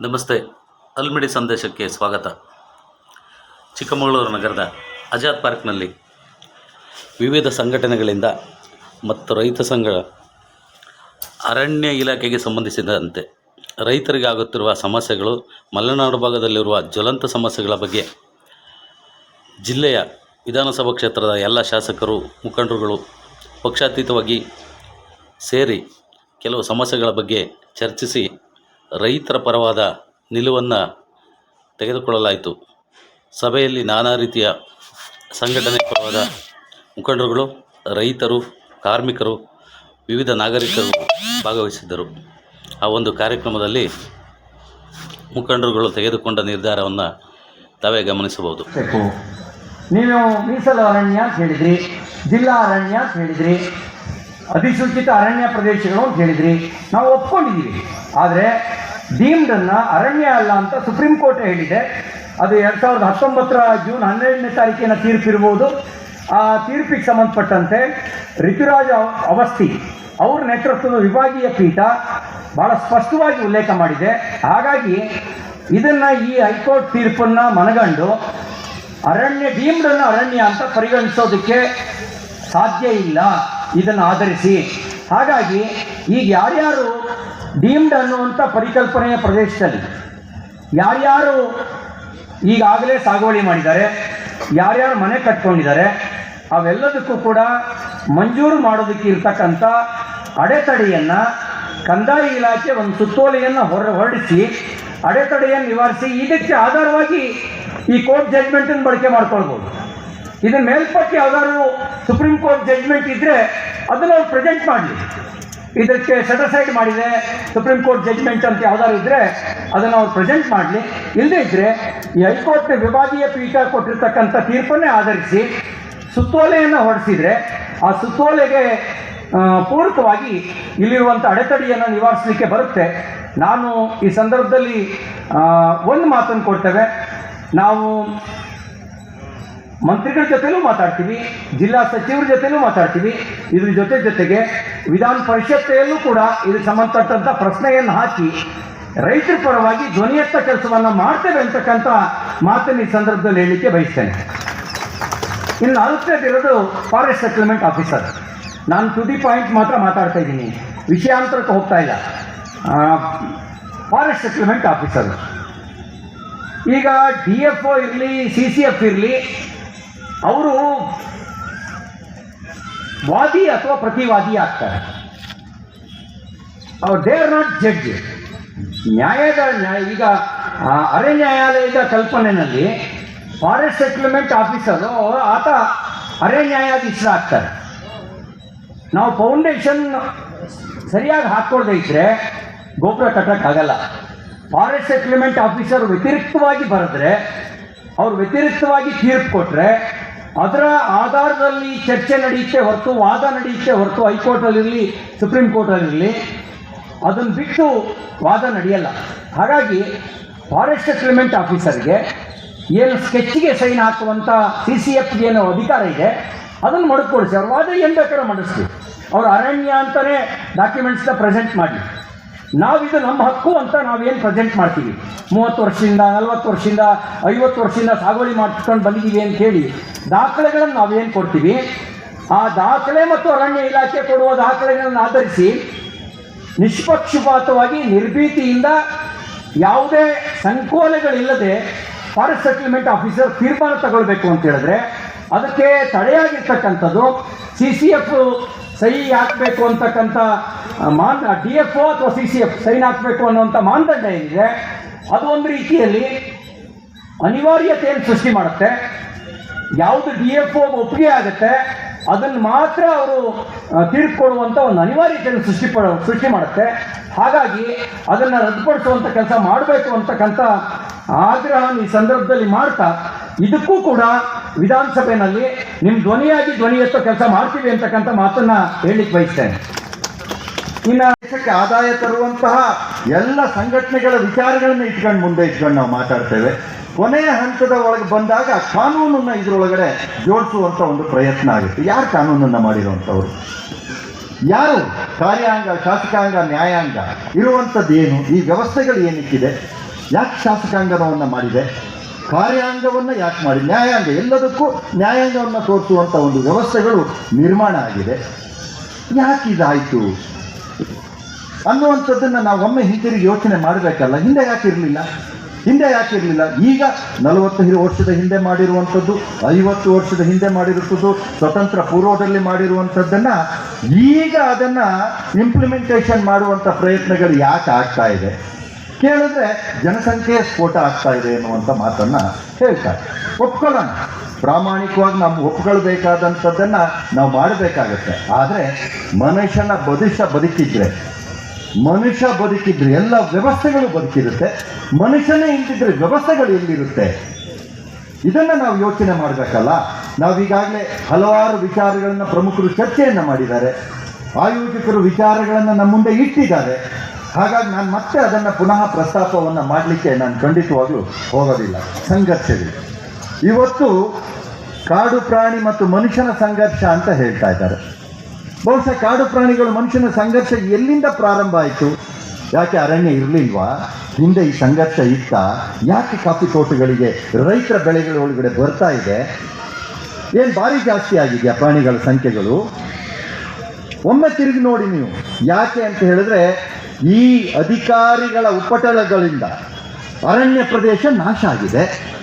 ನಮಸ್ತೆ. ಅಲ್ಮಿಡಿ ಸಂದೇಶಕ್ಕೆ ಸ್ವಾಗತ. ಚಿಕ್ಕಮಗಳೂರು ನಗರದ ಆಜಾದ್ ಪಾರ್ಕ್ನಲ್ಲಿ ವಿವಿಧ ಸಂಘಟನೆಗಳಿಂದ ಮತ್ತು ರೈತ ಸಂಘ ಅರಣ್ಯ ಇಲಾಖೆಗೆ ಸಂಬಂಧಿಸಿದಂತೆ ರೈತರಿಗೆ ಆಗುತ್ತಿರುವ ಸಮಸ್ಯೆಗಳು, ಮಲೆನಾಡು ಭಾಗದಲ್ಲಿರುವ ಜ್ವಲಂತ ಸಮಸ್ಯೆಗಳ ಬಗ್ಗೆ ಜಿಲ್ಲೆಯ ವಿಧಾನಸಭಾ ಕ್ಷೇತ್ರದ ಎಲ್ಲ ಶಾಸಕರು, ಮುಖಂಡರುಗಳು ಪಕ್ಷಾತೀತವಾಗಿ ಸೇರಿ ಕೆಲವು ಸಮಸ್ಯೆಗಳ ಬಗ್ಗೆ ಚರ್ಚಿಸಿ ರೈತರ ಪರವಾದ ನಿಲುವನ್ನು ತೆಗೆದುಕೊಳ್ಳಲಾಯಿತು. ಸಭೆಯಲ್ಲಿ ನಾನಾ ರೀತಿಯ ಸಂಘಟನೆ ಪರವಾದ ಮುಖಂಡರುಗಳು, ರೈತರು, ಕಾರ್ಮಿಕರು, ವಿವಿಧ ನಾಗರಿಕರು ಭಾಗವಹಿಸಿದ್ದರು. ಆ ಒಂದು ಕಾರ್ಯಕ್ರಮದಲ್ಲಿ ಮುಖಂಡರುಗಳು ತೆಗೆದುಕೊಂಡ ನಿರ್ಧಾರವನ್ನು ತಾವೇ ಗಮನಿಸಬಹುದು. ನೀವು ಮೀಸಲು ಅರಣ್ಯ ಅಂತ ಹೇಳಿದ್ರಿ, ಜಿಲ್ಲಾ ಅರಣ್ಯ ಅಂತ ಹೇಳಿದ್ರಿ, ಅಧಿಸೂಚಿತ ಅರಣ್ಯ ಪ್ರದೇಶಗಳು ಅಂತ ಹೇಳಿದ್ರಿ. ನಾವು ಒಪ್ಕೊಂಡಿದ್ದೀವಿ ಆದರೆ ಡೀಮ್ಡನ್ನು ಅರಣ್ಯ ಅಲ್ಲ ಅಂತ ಸುಪ್ರೀಂ ಕೋರ್ಟ್ ಹೇಳಿದೆ. ಅದು ಎರಡು ಸಾವಿರದ ಹತ್ತೊಂಬತ್ತರ ಜೂನ್ ಹನ್ನೆರಡನೇ ತಾರೀಕಿನ ತೀರ್ಪಿರ್ಬೋದು. ಆ ತೀರ್ಪಿಗೆ ಸಂಬಂಧಪಟ್ಟಂತೆ ಋತುರಾಜ್ ಅವ- ಅವಸ್ಥಿ ಅವ್ರ ನೇತೃತ್ವದ ವಿಭಾಗೀಯ ಪೀಠ ಬಹಳ ಸ್ಪಷ್ಟವಾಗಿ ಉಲ್ಲೇಖ ಮಾಡಿದೆ. ಹಾಗಾಗಿ ಇದನ್ನ ಈ ಹೈಕೋರ್ಟ್ ತೀರ್ಪನ್ನ ಮನಗಂಡು ಅರಣ್ಯ, ಡೀಮ್ಡನ್ನು ಅರಣ್ಯ ಅಂತ ಪರಿಗಣಿಸೋದಕ್ಕೆ ಸಾಧ್ಯ ಇಲ್ಲ. ಇದನ್ನು ಆಧರಿಸಿ. ಹಾಗಾಗಿ ಈಗ ಯಾರ್ಯಾರು ಡೀಮ್ಡ್ ಅನ್ನುವಂಥ ಪರಿಕಲ್ಪನೆಯ ಪ್ರದೇಶದಲ್ಲಿ ಯಾರ್ಯಾರು ಈಗಾಗಲೇ ಸಾಗುವಳಿ ಮಾಡಿದ್ದಾರೆ, ಯಾರ್ಯಾರು ಮನೆ ಕಟ್ಕೊಂಡಿದ್ದಾರೆ, ಅವೆಲ್ಲದಕ್ಕೂ ಕೂಡ ಮಂಜೂರು ಮಾಡೋದಕ್ಕೆ ಇರ್ತಕ್ಕಂಥ ಅಡೆತಡೆಯನ್ನು ಕಂದಾಯ ಇಲಾಖೆ ಒಂದು ಸುತ್ತೋಲೆಯನ್ನು ಹೊರ ಹೊರಡಿಸಿ ಅಡೆತಡೆಯನ್ನು ನಿವಾರಿಸಿ ಇದಕ್ಕೆ ಆಧಾರವಾಗಿ ಈ ಕೋರ್ಟ್ ಜಡ್ಜ್ಮೆಂಟನ್ನು ಬಳಕೆ ಮಾಡ್ಕೊಳ್ಬೋದು. ಇದರ ಮೇಲ್ಪಟ್ಟು ಯಾವ್ದಾದ್ರು ಸುಪ್ರೀಂ ಕೋರ್ಟ್ ಜಡ್ಜ್ಮೆಂಟ್ ಇದ್ದರೆ ಅದನ್ನು ಅವ್ರು ಪ್ರೆಸೆಂಟ್ ಮಾಡಲಿ. ಇದಕ್ಕೆ ಸೆಟಸೈಡ್ ಮಾಡಿದೆ ಸುಪ್ರೀಂ ಕೋರ್ಟ್ ಜಡ್ಜ್ಮೆಂಟ್ ಅಂತ ಯಾವ್ದಾದ್ರು ಇದ್ರೆ ಅದನ್ನು ಅವ್ರು ಪ್ರೆಸೆಂಟ್ ಮಾಡಲಿ. ಇಲ್ಲದೇ ಇದ್ರೆ ಈ ವಿಭಾಗೀಯ ಪೀಠ ಕೊಟ್ಟಿರ್ತಕ್ಕಂಥ ತೀರ್ಪನ್ನೇ ಆಧರಿಸಿ ಸುತ್ತೋಲೆಯನ್ನು ಹೊರಡಿಸಿದ್ರೆ ಆ ಸುತ್ತೋಲೆಗೆ ಪೂರಕವಾಗಿ ಇಲ್ಲಿರುವಂಥ ಅಡೆತಡೆಯನ್ನು ನಿವಾರಿಸಲಿಕ್ಕೆ ಬರುತ್ತೆ. ನಾನು ಈ ಸಂದರ್ಭದಲ್ಲಿ ಒಂದು ಮಾತನ್ನು ಕೊಡ್ತೇವೆ. ನಾವು ಮಂತ್ರಿಗಳ ಜೊತೆಲೂ ಮಾತಾಡ್ತೀವಿ, ಜಿಲ್ಲಾ ಸಚಿವರ ಜೊತೆಲೂ ಮಾತಾಡ್ತೀವಿ. ಇದ್ರ ಜೊತೆ ಜೊತೆಗೆ ವಿಧಾನ ಪರಿಷತ್ತೆಯಲ್ಲೂ ಕೂಡ ಇದಕ್ಕೆ ಸಂಬಂಧಪಟ್ಟಂಥ ಪ್ರಶ್ನೆಯನ್ನು ಹಾಕಿ ರೈತರ ಪರವಾಗಿ ಧ್ವನಿಯತ್ತ ಕೆಲಸವನ್ನು ಮಾಡ್ತೇವೆ ಅಂತಕ್ಕಂಥ ಮಾತನ್ನು ಈ ಸಂದರ್ಭದಲ್ಲಿ ಹೇಳಲಿಕ್ಕೆ ಬಯಸ್ತೇನೆ. ಇನ್ನು ನಾಲ್ಕನೇದಿರೋದು ಫಾರೆಸ್ಟ್ ಸೆಟಲ್ಮೆಂಟ್ ಆಫೀಸರ್ ನಾನು ಟು ದಿ ಪಾಯಿಂಟ್ ಮಾತ್ರ ಮಾತಾಡ್ತಾ ಇದ್ದೀನಿ. ವಿಷಯಾಂತರಕ್ಕೆ ಹೋಗ್ತಾ ಇಲ್ಲ. ಫಾರೆಸ್ಟ್ ಸೆಟಲ್ಮೆಂಟ್ ಆಫೀಸರ್ ಈಗ ಡಿ ಎಫ್ ಒ ಇರಲಿ ಸಿ ಸಿ ಎಫ್ ಇರಲಿ ಅವರು ವಾದಿ ಅಥವಾ ಪ್ರತಿವಾದಿ ಆಗ್ತಾರೆ. ಅವ್ರು ದೇ ಆರ್ ನಾಟ್ ಜಡ್ಜ್. ನ್ಯಾಯದ ನ್ಯಾಯ, ಈಗ ಅರೆ ನ್ಯಾಯಾಲಯದ ಕಲ್ಪನೆಯಲ್ಲಿ ಫಾರೆಸ್ಟ್ ಸೆಟ್ಲ್ಮೆಂಟ್ ಆಫೀಸರು ಆತ ಅರೆ ನ್ಯಾಯಾಧೀಶರಾಗ್ತಾರೆ ನಾವು ಫೌಂಡೇಶನ್ ಸರಿಯಾಗಿ ಹಾಕ್ಕೊಳ್ದೇ ಇದ್ರೆ ಗೋಪುರ ಕಟ್ಟಕ್ಕಾಗಲ್ಲ ಫಾರೆಸ್ಟ್ ಸೆಟ್ಲ್ಮೆಂಟ್ ಆಫೀಸರ್ ವ್ಯತಿರಿಕ್ತವಾಗಿ ಬರೆದ್ರೆ, ಅವ್ರು ವ್ಯತಿರಿಕ್ತವಾಗಿ ತೀರ್ಪು ಕೊಟ್ಟರೆ ಅದರ ಆಧಾರದಲ್ಲಿ ಚರ್ಚೆ ನಡೆಯುತ್ತೆ ಹೊರತು, ವಾದ ನಡೆಯುತ್ತೆ ಹೊರತು ಹೈಕೋರ್ಟಲ್ಲಿರಲಿ ಸುಪ್ರೀಂ ಕೋರ್ಟಲ್ಲಿರಲಿ ಅದನ್ನು ಬಿಟ್ಟು ವಾದ ನಡೆಯಲ್ಲ. ಹಾಗಾಗಿ ಫಾರೆಸ್ಟ್ ಸೆಟಲ್ಮೆಂಟ್ ಆಫೀಸರ್ಗೆ ಏನು ಸ್ಕೆಚ್ಗೆ ಸೈನ್ ಹಾಕುವಂಥ ಸಿ ಸಿ ಎಫ್ಗೆ ಏನೋ ಅಧಿಕಾರ ಇದೆ, ಅದನ್ನು ಮಡಕೊಡಿಸಿ ಅವ್ರ ವಾದ ಏನು ಬೇಕಾದ್ರೂ ಮಡಿಸ್ತೀವಿ ಅವ್ರು ಅರಣ್ಯ ಅಂತಲೇ ಡಾಕ್ಯುಮೆಂಟ್ಸ್ನ ಪ್ರೆಸೆಂಟ್ ಮಾಡಿ. ನಾವಿದು ನಮ್ಮ ಹಕ್ಕು ಅಂತ ನಾವೇನು ಪ್ರೆಸೆಂಟ್ ಮಾಡ್ತೀವಿ. ಮೂವತ್ತು ವರ್ಷದಿಂದ, ನಲವತ್ತು ವರ್ಷದಿಂದ, ಐವತ್ತು ವರ್ಷದಿಂದ ಸಾಗುವಳಿ ಮಾಡ್ಕೊಂಡು ಬಂದಿದ್ದೀವಿ ಅಂತ ಹೇಳಿ ದಾಖಲೆಗಳನ್ನು ನಾವೇನು ಕೊಡ್ತೀವಿ? ಆ ದಾಖಲೆ ಮತ್ತು ಅರಣ್ಯ ಇಲಾಖೆ ಕೊಡುವ ದಾಖಲೆಗಳನ್ನು ಆಧರಿಸಿ ನಿಷ್ಪಕ್ಷಪಾತವಾಗಿ, ನಿರ್ಭೀತಿಯಿಂದ ಯಾವುದೇ ಸಂಕೋಲೆಗಳಿಲ್ಲದೆ ಫಾರೆಸ್ಟ್ ಸೆಟಲ್ಮೆಂಟ್ ಆಫೀಸರ್ ತೀರ್ಮಾನ ತಗೊಳ್ಬೇಕು ಅಂತ ಹೇಳಿದ್ರೆ ಅದಕ್ಕೆ ತಡೆಯಾಗಿರ್ತಕ್ಕಂಥದ್ದು ಸಿ ಸಿ ಎಫ್ ಸಹಿ ಹಾಕಬೇಕು ಅಂತಕ್ಕಂಥ ಮಾನ್ ಡಿ ಎಫ್ ಒ ಅಥವಾ ಸಿ ಸಿ ಎಫ್ ಸೈನ್ ಹಾಕಬೇಕು ಅನ್ನುವಂಥ ಮಾನದಂಡ ಏನಿದೆ ಅದು ಒಂದು ರೀತಿಯಲ್ಲಿ ಅನಿವಾರ್ಯತೆಯನ್ನು ಸೃಷ್ಟಿ ಮಾಡುತ್ತೆ. ಯಾವುದು ಡಿ ಎಫ್ ಒ ಒಪ್ಪಿಗೆ ಆಗುತ್ತೆ ಅದನ್ನು ಮಾತ್ರ ಅವರು ತೀರ್ಕೊಳ್ಳುವಂತ ಒಂದು ಅನಿವಾರ್ಯತೆಯನ್ನು ಸೃಷ್ಟಿ ಸೃಷ್ಟಿ ಮಾಡುತ್ತೆ. ಹಾಗಾಗಿ ಅದನ್ನು ರದ್ದುಪಡಿಸುವಂಥ ಕೆಲಸ ಮಾಡಬೇಕು ಅಂತಕ್ಕಂಥ ಆಗ್ರಹವನ್ನು ಈ ಸಂದರ್ಭದಲ್ಲಿ ಮಾಡ್ತಾ, ಇದಕ್ಕೂ ಕೂಡ ವಿಧಾನಸಭೆಯಲ್ಲಿ ನಿಮ್ಮ ಧ್ವನಿಯಾಗಿ ಧ್ವನಿ ಎತ್ತೋ ಕೆಲಸ ಮಾಡ್ತೀವಿ ಅಂತಕ್ಕಂಥ ಮಾತನ್ನ ಹೇಳಲಿಕ್ಕೆ ಬಯಸ್ತೇನೆ. ಇನ್ನು ದೇಶಕ್ಕೆ ಆದಾಯ ತರುವಂತಹ ಎಲ್ಲ ಸಂಘಟನೆಗಳ ವಿಚಾರಗಳನ್ನು ಇಟ್ಕೊಂಡು ಮುಂದೆ ಇಟ್ಕೊಂಡು ನಾವು ಮಾತಾಡ್ತೇವೆ. ಕೊನೆಯ ಹಂತದ ಒಳಗೆ ಬಂದಾಗ ಕಾನೂನನ್ನ ಇದರೊಳಗಡೆ ಜೋಡಿಸುವಂತ ಒಂದು ಪ್ರಯತ್ನ ಆಗುತ್ತೆ. ಯಾರು ಕಾನೂನನ್ನ ಮಾಡಿರುವಂಥವ್ರು? ಯಾರು ಕಾರ್ಯಾಂಗ, ಶಾಸಕಾಂಗ, ನ್ಯಾಯಾಂಗ ಇರುವಂಥದ್ದು ಏನು ಈ ವ್ಯವಸ್ಥೆಗಳು ಏನಕ್ಕಿದೆ? ಯಾಕೆ ಶಾಸಕಾಂಗವನ್ನು ಮಾಡಿದೆ? ಕಾರ್ಯಾಂಗವನ್ನು ಯಾಕೆ ಮಾಡಿ? ನ್ಯಾಯಾಂಗ ಎಲ್ಲದಕ್ಕೂ ನ್ಯಾಯಾಂಗವನ್ನು ತೋರಿಸುವಂಥ ಒಂದು ವ್ಯವಸ್ಥೆಗಳು ನಿರ್ಮಾಣ ಆಗಿದೆ. ಯಾಕೆ ಇದಾಯಿತು? ಅನ್ನುವಂಥದ್ದನ್ನು ನಾವು ಒಮ್ಮೆ ಹಿಂತಿರುಗಿ ಯೋಚನೆ ಮಾಡಬೇಕಲ್ಲ, ಹಿಂದೆ ಯಾಕೆ ಇರಲಿಲ್ಲ? ಹಿಂದೆ ಯಾಕೆ ಇರಲಿಲ್ಲ? ಈಗ ನಲವತ್ತು ವರ್ಷದ ಹಿಂದೆ ಮಾಡಿರುವಂಥದ್ದು, ಐವತ್ತು ವರ್ಷದ ಹಿಂದೆ ಮಾಡಿರುವಂಥದ್ದು, ಸ್ವತಂತ್ರ ಪೂರ್ವದಲ್ಲಿ ಮಾಡಿರುವಂಥದ್ದನ್ನು ಈಗ ಅದನ್ನು ಇಂಪ್ಲಿಮೆಂಟೇಷನ್ ಮಾಡುವಂಥ ಪ್ರಯತ್ನಗಳು ಯಾಕೆ ಆಗ್ತಾ ಇದೆ? ಕೇಳಿದ್ರೆ ಜನಸಂಖ್ಯೆಯ ಸ್ಫೋಟ ಆಗ್ತಾ ಇದೆ ಎನ್ನುವಂಥ ಮಾತನ್ನು ಹೇಳ್ತಾರೆ. ಒಪ್ಕೊಳ್ಳೋಣ. ಪ್ರಾಮಾಣಿಕವಾಗಿ ನಾವು ಒಪ್ಕೊಳ್ಬೇಕಾದಂಥದ್ದನ್ನು ನಾವು ಮಾಡಬೇಕಾಗತ್ತೆ. ಆದರೆ ಮನುಷ್ಯನ ಬದುಷ ಬದುಕಿದ್ರೆ ಮನುಷ್ಯ ಬದುಕಿದ್ರೆ ಎಲ್ಲ ವ್ಯವಸ್ಥೆಗಳು ಬದುಕಿರುತ್ತೆ. ಮನುಷ್ಯನೇ ಇಲ್ದಿದ್ರೆ ವ್ಯವಸ್ಥೆಗಳು ಎಲ್ಲಿರುತ್ತೆ? ಇದನ್ನು ನಾವು ಯೋಚನೆ ಮಾಡಬೇಕಲ್ಲ. ನಾವೀಗಾಗಲೇ ಹಲವಾರು ವಿಚಾರಗಳನ್ನು ಪ್ರಮುಖರು ಚರ್ಚೆಯನ್ನು ಮಾಡಿದ್ದಾರೆ. ಆಯೋಜಕರು ವಿಚಾರಗಳನ್ನು ನಮ್ಮ ಮುಂದೆ ಇಟ್ಟಿದ್ದಾರೆ. ಹಾಗಾಗಿ ನಾನು ಮತ್ತೆ ಅದನ್ನು ಪುನಃ ಪ್ರಸ್ತಾಪವನ್ನು ಮಾಡಲಿಕ್ಕೆ ನಾನು ಖಂಡಿತವಾಗ್ಲೂ ಹೋಗೋದಿಲ್ಲ. ಸಂಘರ್ಷವಿದೆ. ಇವತ್ತು ಕಾಡು ಪ್ರಾಣಿ ಮತ್ತು ಮನುಷ್ಯನ ಸಂಘರ್ಷ ಅಂತ ಹೇಳ್ತಾ ಇದ್ದಾರೆ. ಬಹುಶಃ ಕಾಡು ಪ್ರಾಣಿಗಳು ಮನುಷ್ಯನ ಸಂಘರ್ಷ ಎಲ್ಲಿಂದ ಪ್ರಾರಂಭ ಆಯಿತು? ಯಾಕೆ ಅರಣ್ಯ ಇರಲಿಲ್ವಾ? ಹಿಂದೆ ಈ ಸಂಘರ್ಷ ಇತ್ತ. ಯಾಕೆ ಕಾಫಿ ತೋಟಗಳಿಗೆ, ರೈತರ ಬೆಳೆಗಳ ಒಳಗಡೆ ಬರ್ತಾ ಇದೆ? ಏನು ಭಾರಿ ಜಾಸ್ತಿ ಆಗಿದೆಯಾ ಪ್ರಾಣಿಗಳ ಸಂಖ್ಯೆಗಳು? ಒಮ್ಮೆ ತಿರುಗಿ ನೋಡಿ ನೀವು. ಯಾಕೆ ಅಂತ ಹೇಳಿದ್ರೆ, ಈ ಅಧಿಕಾರಿಗಳ ಉಪಟಳಗಳಿಂದ ಅರಣ್ಯ ಪ್ರದೇಶ ನಾಶ ಆಗಿದೆ.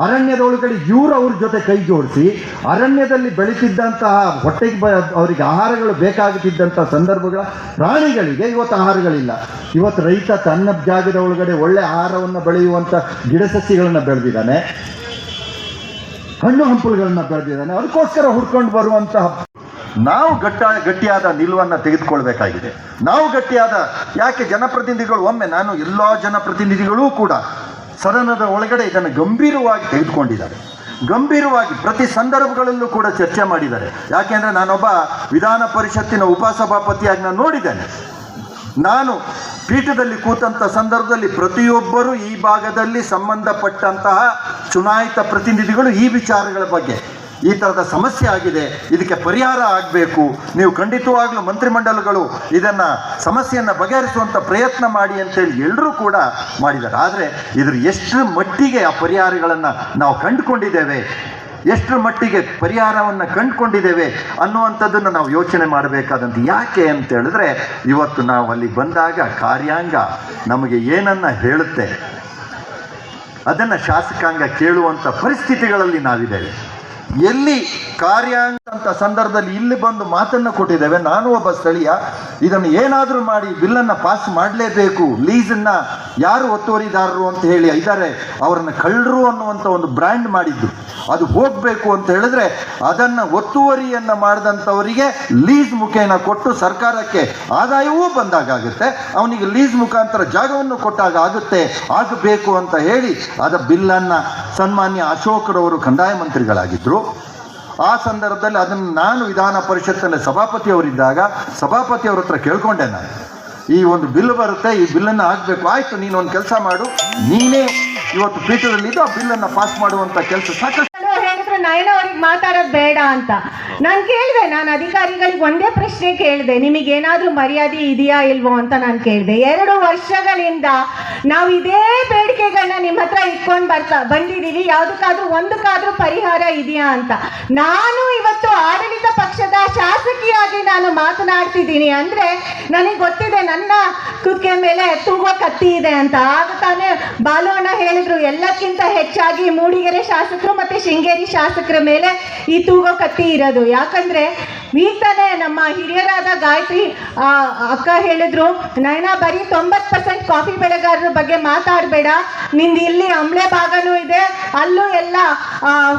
ಅರಣ್ಯದೊಳಗಡೆ ಇವರು ಅವ್ರ ಜೊತೆ ಕೈ ಜೋಡಿಸಿ, ಅರಣ್ಯದಲ್ಲಿ ಬೆಳೀತಿದ್ದಂತಹ ಹೊಟ್ಟೆಗೆ ಬ, ಅವರಿಗೆ ಆಹಾರಗಳು ಬೇಕಾಗುತ್ತಿದ್ದಂಥ ಸಂದರ್ಭಗಳ ಪ್ರಾಣಿಗಳಿಗೆ ಇವತ್ತು ಆಹಾರಗಳಿಲ್ಲ. ಇವತ್ತು ರೈತ ತನ್ನ ಜಾಗದ ಒಳಗಡೆ ಒಳ್ಳೆ ಆಹಾರವನ್ನು ಬೆಳೆಯುವಂಥ ಗಿಡ ಸಸ್ಯಗಳನ್ನು ಬೆಳೆದಿದ್ದಾನೆ. ಹಣ್ಣು ಹಂಪಲುಗಳನ್ನ ಬೆಳೆದಿದ್ದಾನೆ. ಅದಕ್ಕೋಸ್ಕರ ಹುಡ್ಕೊಂಡು ಬರುವಂತಹ ನಾವು ಗಟ್ಟ, ಗಟ್ಟಿಯಾದ ನಿಲುವನ್ನು ತೆಗೆದುಕೊಳ್ಬೇಕಾಗಿದೆ. ನಾವು ಗಟ್ಟಿಯಾದ, ಯಾಕೆ ಜನಪ್ರತಿನಿಧಿಗಳು, ಒಮ್ಮೆ ನಾನು ಎಲ್ಲ ಜನಪ್ರತಿನಿಧಿಗಳೂ ಕೂಡ ಸದನದ ಒಳಗಡೆ ಇದನ್ನು ಗಂಭೀರವಾಗಿ ತೆಗೆದುಕೊಂಡಿದ್ದಾರೆ. ಗಂಭೀರವಾಗಿ ಪ್ರತಿ ಸಂದರ್ಭಗಳಲ್ಲೂ ಕೂಡ ಚರ್ಚೆ ಮಾಡಿದ್ದಾರೆ. ಯಾಕೆಂದರೆ ನಾನೊಬ್ಬ ವಿಧಾನ ಪರಿಷತ್ತಿನ ಉಪಸಭಾಪತಿಯಾಗಿ ನಾನು ನೋಡಿದ್ದೇನೆ. ನಾನು ಪೀಠದಲ್ಲಿ ಕೂತಂಥ ಸಂದರ್ಭದಲ್ಲಿ ಪ್ರತಿಯೊಬ್ಬರೂ ಈ ಭಾಗದಲ್ಲಿ ಸಂಬಂಧಪಟ್ಟಂತಹ ಚುನಾಯಿತ ಪ್ರತಿನಿಧಿಗಳು ಈ ವಿಚಾರಗಳ ಬಗ್ಗೆ ಈ ಥರದ ಸಮಸ್ಯೆ ಆಗಿದೆ, ಇದಕ್ಕೆ ಪರಿಹಾರ ಆಗಬೇಕು. ನೀವು ಖಂಡಿತವಾಗ್ಲೂ ಮಂತ್ರಿಮಂಡಲಗಳು ಇದನ್ನು ಸಮಸ್ಯೆಯನ್ನು ಬಗೆಹರಿಸುವಂಥ ಪ್ರಯತ್ನ ಮಾಡಿ ಅಂತೇಳಿ ಎಲ್ಲರೂ ಕೂಡ ಮಾಡಿದ್ದಾರೆ. ಆದರೆ ಇದ್ರ ಎಷ್ಟು ಮಟ್ಟಿಗೆ ಆ ಪರಿಹಾರಗಳನ್ನು ನಾವು ಕಂಡುಕೊಂಡಿದ್ದೇವೆ, ಎಷ್ಟರ ಮಟ್ಟಿಗೆ ಪರಿಹಾರವನ್ನು ಕಂಡುಕೊಂಡಿದ್ದೇವೆ ಅನ್ನುವಂಥದ್ದನ್ನು ನಾವು ಯೋಚನೆ ಮಾಡಬೇಕಾದಂಥ ಯಾಕೆ ಅಂತ ಹೇಳಿದ್ರೆ, ಇವತ್ತು ನಾವು ಅಲ್ಲಿ ಬಂದಾಗ ಕಾರ್ಯಾಂಗ ನಮಗೆ ಏನನ್ನ ಹೇಳುತ್ತೆ, ಅದನ್ನು ಶಾಸಕಾಂಗ ಕೇಳುವಂಥ ಪರಿಸ್ಥಿತಿಗಳಲ್ಲಿ ನಾವಿದ್ದೇವೆ. ಎಲ್ಲಿ ಕಾರ್ಯ ಅಂತ ಸಂದರ್ಭದಲ್ಲಿ ಇಲ್ಲಿ ಬಂದು ಮಾತನ್ನು ಕೊಟ್ಟಿದ್ದೇವೆ, ನಾನು ಒಬ್ಬ ಸ್ಥಳೀಯ, ಇದನ್ನು ಏನಾದರೂ ಮಾಡಿ ಬಿಲ್ಲನ್ನು ಪಾಸ್ ಮಾಡಲೇಬೇಕು, ಲೀಸನ್ನು ಯಾರು ಒತ್ತುವರಿದಾರರು ಅಂತ ಹೇಳಿ ಇದ್ದಾರೆ ಅವರನ್ನು ಕಳ್ಳರು ಅನ್ನುವಂಥ ಒಂದು ಬ್ರ್ಯಾಂಡ್ ಮಾಡಿದ್ದು. ಅದು ಹೋಗಬೇಕು ಅಂತ ಹೇಳಿದ್ರೆ ಅದನ್ನು ಒತ್ತುವರಿಯನ್ನು ಮಾಡಿದಂಥವರಿಗೆ ಲೀಸ್ ಮುಖೇನ ಕೊಟ್ಟು ಸರ್ಕಾರಕ್ಕೆ ಆದಾಯವೂ ಬಂದಾಗುತ್ತೆ ಅವನಿಗೆ ಲೀಸ್ ಮುಖಾಂತರ ಜಾಗವನ್ನು ಕೊಟ್ಟಾಗ ಆಗುತ್ತೆ, ಆಗಬೇಕು ಅಂತ ಹೇಳಿ ಅದ ಬಿಲ್ಲನ್ನು ಸನ್ಮಾನ್ಯ ಅಶೋಕ್ರವರು ಕಂದಾಯ ಮಂತ್ರಿಗಳಾಗಿದ್ದರು ಆ ಸಂದರ್ಭದಲ್ಲಿ ಅದನ್ನು ನಾನು ವಿಧಾನ ಪರಿಷತ್ತಿನ ಸಭಾಪತಿಯವರಿದ್ದಾಗ ಸಭಾಪತಿಯವ್ರ ಹತ್ರ ಕೇಳ್ಕೊಂಡೆ ನಾನು. ಈ ಒಂದು ಬಿಲ್ ಬರುತ್ತೆ, ಈ ಬಿಲ್ಲನ್ನು ಹಾಕಬೇಕು, ಆಯಿತು, ನೀನು ಒಂದು ಕೆಲಸ ಮಾಡು. ನೀನೇ ಇವತ್ತು ಪೀಠದಲ್ಲಿದ್ದು ಆ ಬಿಲ್ಲನ್ನು ಪಾಸ್ ಮಾಡುವಂಥ ಕೆಲಸ ಸಾಕಷ್ಟು ಹೇಳಿದ್ರು ನಯನ ಅವ್ರಿಗೆ ಮಾತಾಡೋದು ಬೇಡ ಅಂತ. ನಾನು ಕೇಳಿದೆ, ನಾನು ಅಧಿಕಾರಿಗಳಿಗೆ ಒಂದೇ ಪ್ರಶ್ನೆ ಕೇಳಿದೆ, ನಿಮಗೇನಾದರೂ ಮರ್ಯಾದೆ ಇದೆಯಾ ಇಲ್ವೋ ಅಂತ ನಾನು ಕೇಳಿದೆ. ಎರಡು ವರ್ಷಗಳಿಂದ ನಾವು ಇದೇ ಬೇಡಿಕೆಗಳನ್ನ ನಿಮ್ಮ ಹತ್ರ ಇಟ್ಕೊಂಡು ಬರ್ತಾ, ಬಂದಿದ್ದೀವಿ, ಯಾವುದಕ್ಕಾದ್ರೂ ಒಂದಕ್ಕಾದ್ರೂ ಪರಿಹಾರ ಇದೆಯಾ ಅಂತ. ನಾನು ಇವತ್ತು ಆಡಳಿತ ಪಕ್ಷದ ಶಾಸಕಿಯಾಗಿ ನಾನು ಮಾತನಾಡ್ತಿದ್ದೀನಿ ಅಂದರೆ ನನಗೆ ಗೊತ್ತಿದೆ, ನನ್ನ ಕುಕ್ಕೆ ಮೇಲೆ ತೂಗೋ ಕತ್ತಿ ಇದೆ ಅಂತ. ಆಗ ತಾನೇ ಬಾಲುವಣ್ಣ ಹೇಳಿದ್ರು, ಎಲ್ಲಕ್ಕಿಂತ ಹೆಚ್ಚಾಗಿ ಮೂಡಿಗೆರೆ ಶಾಸಕರು ಮತ್ತೆ ಶೃಂಗೇರಿ ಶಾಸಕರ ಮೇಲೆ ಈ ತೂಗೋ ಕತ್ತಿ ಇರೋದು. ಯಾಕಂದ್ರೆ ಈಗ ನಮ್ಮ ಹಿರಿಯರಾದ ಗಾಯತ್ರಿ ಅಕ್ಕ ಹೇಳಿದ್ರು, ನಯನ, ಬರೀ ತೊಂಬತ್ತು ಪರ್ಸೆಂಟ್ ಕಾಫಿ ಬೆಳೆಗಾರರ ಬಗ್ಗೆ ಮಾತಾಡಬೇಡ. ನಿಂದು ಇಲ್ಲಿ ಅಂಬ್ಳೆ ಭಾಗನೂ ಇದೆ. ಅಲ್ಲೂ ಎಲ್ಲ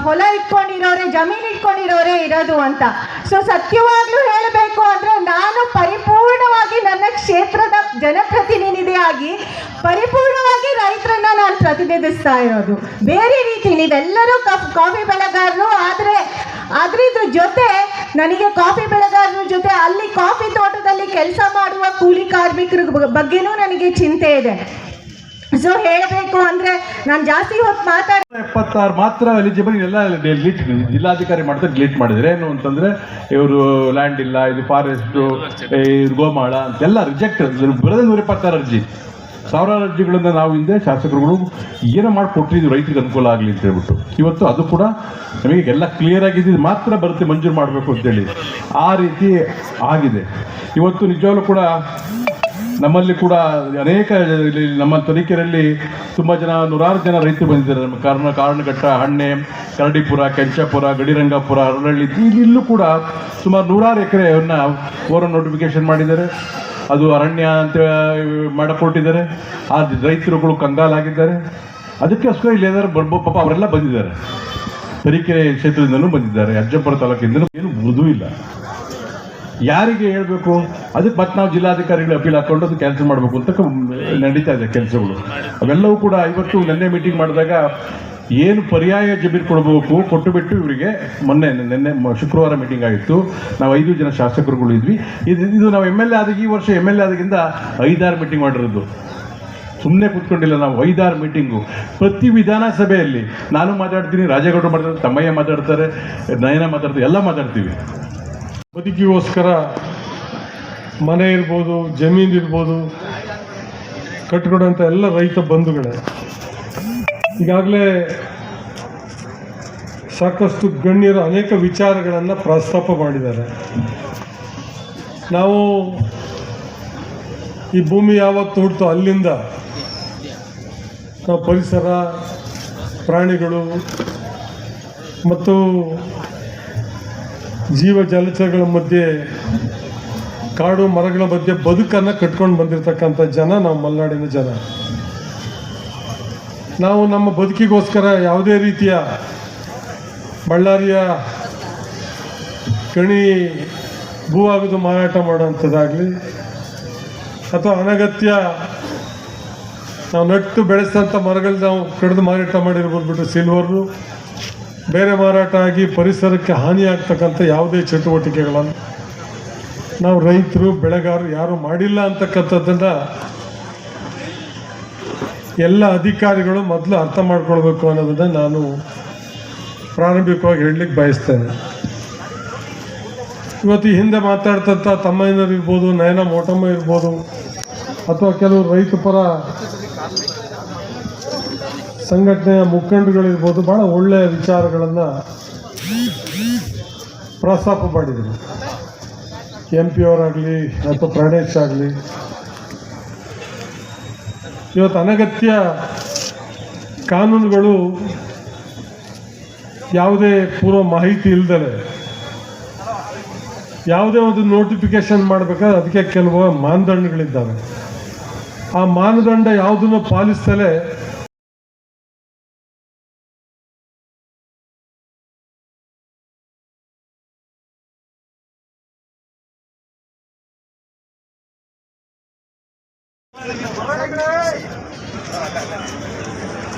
ಹೊಲ ಇಟ್ಕೊಂಡಿರೋರೆ, ಜಮೀನು ಇಟ್ಕೊಂಡಿರೋರೆ ಇರೋದು ಅಂತ. ಸೊ ಸತ್ಯವಾಗ್ಲೂ ಹೇಳಬೇಕು ಅಂದ್ರೆ ನಾನು ಪರಿಪೂರ್ಣವಾಗಿ ನನ್ನ ಕ್ಷೇತ್ರದ ಜನಪ್ರತಿನಿಧಿಯಾಗಿ ಪರಿಪೂರ್ಣವಾಗಿ ರೈತರನ್ನ ನಾನು ಪ್ರತಿನಿಧಿಸ್ತಾ ಇರೋದು. ಬೇರೆ ರೀತಿ ನೀವೆಲ್ಲರೂ ಕಾಫಿ ಬೆಳೆಗಾರರು, ಆದರೆ ಅದ್ರದ್ರ ಜೊತೆ ನನಗೆ ಕಾಫಿ ಬೆಳೆಗಾರರ ಜೊತೆ ಅಲ್ಲಿ ಕಾಫಿ ತೋಟದಲ್ಲಿ ಕೆಲಸ ಮಾಡುವ ಕೂಲಿ ಕಾರ್ಮಿಕರ ಬಗ್ಗೆನೂ ನನಗೆ ಚಿಂತೆ ಇದೆ. ಸೊ ಹೇಳಬೇಕು ಅಂದ್ರೆ ನಾನು ಜಾಸ್ತಿ ಹೊತ್ತು ಮಾತಾಡ ಎಪ್ಪತ್ತಾರು ಮಾತ್ರ ಎಲಿಜಿಬಲ್ ಎಲ್ಲ ಡಿಲೀಟ್ ಜಿಲ್ಲಾಧಿಕಾರಿ ಮಾಡಿದ್ರೆ ಡಿಲೀಟ್ ಮಾಡಿದ್ರೆ ಏನು ಅಂತಂದ್ರೆ ಇವರು ಲ್ಯಾಂಡ್ ಇಲ್ಲ, ಇದು ಫಾರೆಸ್ಟ್ ಗೋಮಾಳ ಅಂತೆಲ್ಲ ರಿಜೆಕ್ಟ್ ಬರೋದೇ ನೂರ ಇಪ್ಪತ್ತಾರು ಅರ್ಜಿ. ಸಾವಿರಾರು ಅರ್ಜಿಗಳನ್ನು ನಾವು ಹಿಂದೆ ಶಾಸಕರುಗಳು ಏನು ಮಾಡಿ ಕೊಟ್ಟಿದ್ವಿ ರೈತರಿಗೆ ಅನುಕೂಲ ಆಗಲಿ ಅಂತ ಹೇಳ್ಬಿಟ್ಟು. ಇವತ್ತು ಅದು ಕೂಡ ನಮಗೆ ಎಲ್ಲ ಕ್ಲಿಯರ್ ಆಗಿದ್ದು ಮಾತ್ರ ಬರುತ್ತೆ ಮಂಜೂರು ಮಾಡಬೇಕು ಅಂತೇಳಿ ಆ ರೀತಿ ಆಗಿದೆ. ಇವತ್ತು ನಿಜವಾಗ್ಲೂ ಕೂಡ ನಮ್ಮಲ್ಲಿ ಕೂಡ ಅನೇಕ ನಮ್ಮ ತನಿಖೆಯಲ್ಲಿ ತುಂಬ ಜನ, ನೂರಾರು ಜನ ರೈತರು ಬಂದಿದ್ದಾರೆ. ನಮ್ಮ ಕಾರಣ, ಕಾರಣಘಟ್ಟ, ಹಣ್ಣೆ, ಕರಡಿಪುರ, ಕೆಂಚಾಪುರ, ಗಡಿರಂಗಾಪುರ ಅರಳಳ್ಳಿ ಇಲ್ಲೂ ಕೂಡ ಸುಮಾರು ನೂರಾರು ಎಕರೆಯನ್ನು ಓರ ನೋಟಿಫಿಕೇಶನ್ ಮಾಡಿದ್ದಾರೆ. ಅದು ಅರಣ್ಯ ಅಂತ ಮಾಡಿಕೊಟ್ಟಿದ್ದಾರೆ. ಆ ರೈತರುಗಳು ಕಂಗಾಲಾಗಿದ್ದಾರೆ. ಅದಕ್ಕೋಸ್ಕರ ಇಲ್ಲಿ ಏನಾದ್ರು ಪಾಪ ಅವರೆಲ್ಲ ಬಂದಿದ್ದಾರೆ. ತರೀಕೆರೆ ಕ್ಷೇತ್ರದಿಂದಲೂ ಬಂದಿದ್ದಾರೆ. ಅಜ್ಜಪ್ಪರ ತಾಲೂಕಿಂದಲೂ ಏನು ಮೃದು ಇಲ್ಲ. ಯಾರಿಗೆ ಹೇಳಬೇಕು? ಅದಕ್ಕೆ ಮತ್ತೆ ನಾವು ಜಿಲ್ಲಾಧಿಕಾರಿಗಳು ಅಪೀಲ್ ಹಾಕೊಂಡು ಅದು ಕ್ಯಾನ್ಸಲ್ ಮಾಡಬೇಕು ಅಂತ ನಡೀತಾ ಇದೆ ಕೆಲಸಗಳು. ಅವೆಲ್ಲವೂ ಕೂಡ ಇವತ್ತು ನಿನ್ನೆ ಮೀಟಿಂಗ್ ಮಾಡಿದಾಗ ಏನು ಪರ್ಯಾಯ ಜಮೀನು ಕೊಡಬೇಕು ಕೊಟ್ಟು ಬಿಟ್ಟು ಇವರಿಗೆ ಮೊನ್ನೆ, ನಿನ್ನೆ ಶುಕ್ರವಾರ ಮೀಟಿಂಗ್ ಆಗಿತ್ತು ನಾವು ಐದು ಜನ ಶಾಸಕರುಗಳು ಇದ್ವಿ. ಇದು ಇದು ನಾವು ಎಂ ಎಲ್ ಎ ಆದಾಗ ಈ ವರ್ಷ ಎಂ ಎಲ್ ಎ ಆದಾಗಿಂದ ಐದಾರು ಮೀಟಿಂಗ್ ಮಾಡಿರೋದು. ಸುಮ್ಮನೆ ಕೂತ್ಕೊಂಡಿಲ್ಲ ನಾವು, ಐದಾರು ಮೀಟಿಂಗು ಪ್ರತಿ ವಿಧಾನಸಭೆಯಲ್ಲಿ ನಾನು ಮಾತಾಡ್ತೀನಿ, ರಾಜೇಗೌಡರು ಮಾತಾಡ್ತಾರೆ, ತಮ್ಮಯ್ಯ ಮಾತಾಡ್ತಾರೆ, ನಯನ ಮಾತಾಡ್ತಾರೆ, ಎಲ್ಲ ಮಾತಾಡ್ತೀವಿ. ಬದುಕಿಗೋಸ್ಕರ ಮನೆ ಇರ್ಬೋದು, ಜಮೀನು ಇರ್ಬೋದು ಕಟ್ಕೊಡೋಂಥ ಎಲ್ಲ ರೈತ ಬಂಧುಗಳೇ. ಈಗಾಗಲೇ ಸಾಕಷ್ಟು ಗಣ್ಯರು ಅನೇಕ ವಿಚಾರಗಳನ್ನು ಪ್ರಸ್ತಾಪ ಮಾಡಿದ್ದಾರೆ. ನಾವು ಈ ಭೂಮಿ ಯಾವತ್ತು ಹುಡ್ತೋ ಅಲ್ಲಿಂದ ನಾವು ಪರಿಸರ, ಪ್ರಾಣಿಗಳು ಮತ್ತು ಜೀವ ಜಲಚರಗಳ ಮಧ್ಯೆ ಕಾಡು ಮರಗಳ ಮಧ್ಯೆ ಬದುಕನ್ನು ಕಟ್ಕೊಂಡು ಬಂದಿರತಕ್ಕಂಥ ಜನ ನಾವು ಮಲೆನಾಡಿನ ಜನ. ನಾವು ನಮ್ಮ ಬದುಕಿಗೋಸ್ಕರ ಯಾವುದೇ ರೀತಿಯ ಬಳ್ಳಾರಿಯ ಗಣಿ ಭೂ ಆಗುದು ಮಾರಾಟ ಮಾಡುವಂಥದ್ದಾಗಲಿ ಅಥವಾ ಅನಗತ್ಯ ನಾವು ನೆಟ್ಟು ಬೆಳೆಸಿದಂಥ ಮರಗಳು ನಾವು ಕಡಿದು ಮಾರಾಟ ಮಾಡಿರ್ಬೋದು ಬಿಟ್ಟು ಸಿಲ್ವರು ಬೇರೆ ಮಾರಾಟ ಆಗಿ ಪರಿಸರಕ್ಕೆ ಹಾನಿಯಾಗ್ತಕ್ಕಂಥ ಯಾವುದೇ ಚಟುವಟಿಕೆಗಳನ್ನು ನಾವು ರೈತರು, ಬೆಳೆಗಾರರು ಯಾರು ಮಾಡಿಲ್ಲ ಅಂತಕ್ಕಂಥದ್ದನ್ನು ಎಲ್ಲ ಅಧಿಕಾರಿಗಳು ಮೊದಲು ಅರ್ಥ ಮಾಡ್ಕೊಳ್ಬೇಕು ಅನ್ನೋದನ್ನು ನಾನು ಪ್ರಾರಂಭಿಕವಾಗಿ ಹೇಳಲಿಕ್ಕೆ ಬಯಸ್ತೇನೆ. ಇವತ್ತು ಈ ಹಿಂದೆ ಮಾತಾಡ್ತಂಥ ತಮ್ಮಯ್ಯನವ್ರು ಇರ್ಬೋದು, ನಯನ ಮೋಟಮ್ಮ ಇರ್ಬೋದು, ಅಥವಾ ಕೆಲವು ರೈತ ಪರ ಸಂಘಟನೆಯ ಮುಖಂಡಗಳಿರ್ಬೋದು ಭಾಳ ಒಳ್ಳೆಯ ವಿಚಾರಗಳನ್ನು ಪ್ರಸ್ತಾಪ ಮಾಡಿದರು. ಎಂ ಪಿ ಅವರಾಗಲಿ, ಅಥವಾ ಪ್ರಣೇಶ್ ಆಗಲಿ ಇವತ್ತು ಅನಗತ್ಯ ಕಾನೂನುಗಳು ಯಾವುದೇ ಪೂರ್ವ ಮಾಹಿತಿ ಇಲ್ದಲೆ ಯಾವುದೇ ಒಂದು ನೋಟಿಫಿಕೇಶನ್ ಮಾಡಬೇಕಾದ್ರೆ ಅದಕ್ಕೆ ಕೆಲವು ಮಾನದಂಡಗಳಿದ್ದಾವೆ. ಆ ಮಾನದಂಡ ಯಾವುದನ್ನು ಪಾಲಿಸ್ತಲೇ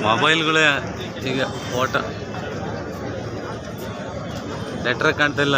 ಮೊಬೈಲ್ಗಳೇ ಈಗ ಫೋಟೋ. ಲೆಟ್ರ್ ಕಾಣ್ತಿಲ್ಲ.